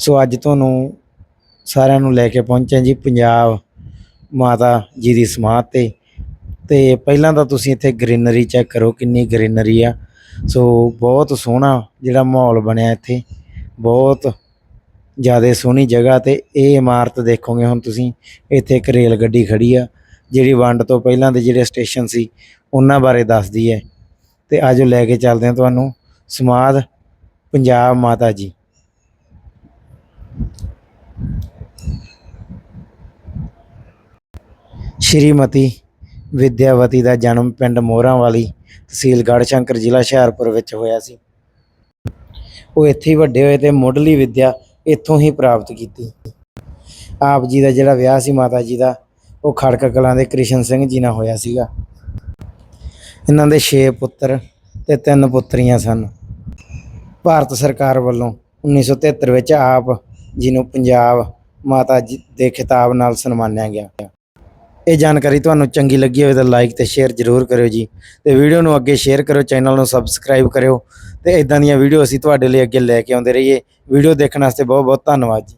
ਸੋ ਅੱਜ ਤੁਹਾਨੂੰ ਸਾਰਿਆਂ ਨੂੰ ਲੈ ਕੇ ਪਹੁੰਚੇ ਜੀ ਪੰਜਾਬ ਮਾਤਾ ਜੀ ਦੀ ਸਮਾਧ ਤੇ। ਤੇ ਪਹਿਲਾਂ ਤਾਂ ਤੁਸੀਂ ਇੱਥੇ ਗ੍ਰੀਨਰੀ ਚੈੱਕ ਕਰੋ ਕਿੰਨੀ ਗ੍ਰੀਨਰੀ ਆ। ਸੋ ਬਹੁਤ ਸੋਹਣਾ ਜਿਹੜਾ ਮਾਹੌਲ ਬਣਿਆ ਇੱਥੇ। ਬਹੁਤ ਜ਼ਿਆਦਾ ਸੋਹਣੀ ਜਗ੍ਹਾ ਤੇ ਇਹ ਇਮਾਰਤ ਦੇਖੋਗੇ ਹੁਣ ਤੁਸੀਂ। ਇੱਥੇ ਇੱਕ ਰੇਲ ਗੱਡੀ ਖੜੀ ਆ, ਜਿਹੜੀ ਵੰਡ ਤੋਂ ਪਹਿਲਾਂ ਦੇ ਜਿਹੜੇ ਸਟੇਸ਼ਨ ਸੀ, ਉਹਨਾਂ ਬਾਰੇ ਦੱਸਦੀ ਹੈ। ਤੇ ਆਜੋ ਲੈ ਕੇ ਚੱਲਦੇ ਹਾਂ ਤੁਹਾਨੂੰ ਸਮਾਧ ਪੰਜਾਬ ਮਾਤਾ ਜੀ। ਸ਼੍ਰੀਮਤੀ ਵਿਦਿਆਵਤੀ ਦਾ ਜਨਮ ਪਿੰਡ ਮੋਹਰਾਂ ਵਾਲੀ ਤਹਿਸੀਲ ਗੜਸ਼ੰਕਰ ਜ਼ਿਲ੍ਹਾ ਹੁਸ਼ਿਆਰਪੁਰ ਵਿੱਚ ਹੋਇਆ ਸੀ। ਉਹ ਇੱਥੇ ਹੀ ਵੱਡੇ ਹੋਏ ਤੇ ਮੁੱਢਲੀ ਵਿੱਦਿਆ ਇੱਥੋਂ ਹੀ ਪ੍ਰਾਪਤ ਕੀਤੀ। ਆਪ ਜੀ ਦਾ ਜਿਹੜਾ ਵਿਆਹ ਸੀ ਮਾਤਾ ਜੀ ਦਾ, ਉਹ ਖੜਕ ਕਲਾਂ ਦੇ ਕ੍ਰਿਸ਼ਨ ਸਿੰਘ ਜੀ ਨਾਲ ਹੋਇਆ ਸੀਗਾ। ਇਹਨਾਂ ਦੇ 6 ਪੁੱਤਰ ਤੇ 3 ਪੁੱਤਰੀਆਂ ਸਨ। ਭਾਰਤ ਸਰਕਾਰ ਵੱਲੋਂ 1973 ਵਿੱਚ ਆਪ ਜੀ ਨੂੰ ਪੰਜਾਬ ਮਾਤਾ ਜੀ ਦੇ ਖਿਤਾਬ ਨਾਲ ਸਨਮਾਨਿਆ ਗਿਆ। ਇਹ ਜਾਣਕਾਰੀ ਤੁਹਾਨੂੰ ਚੰਗੀ ਲੱਗੀ ਹੋਵੇ ਤਾਂ ਲਾਈਕ ਤੇ ਸ਼ੇਅਰ ਜ਼ਰੂਰ ਕਰਿਓ ਜੀ। ਤੇ ਵੀਡੀਓ ਨੂੰ ਅੱਗੇ ਸ਼ੇਅਰ ਕਰਿਓ ਚੈਨਲ ਨੂੰ ਸਬਸਕ੍ਰਾਈਬ ਕਰਿਓ। ਤੇ ਇਦਾਂ ਦੀਆਂ ਵੀਡੀਓ ਅਸੀਂ ਤੁਹਾਡੇ ਲਈ ਅੱਗੇ ਲੈ ਕੇ ਆਉਂਦੇ ਰਹੀਏ। ਵੀਡੀਓ ਦੇਖਣ ਵਾਸਤੇ ਬਹੁਤ ਬਹੁਤ ਧੰਨਵਾਦ ਜੀ।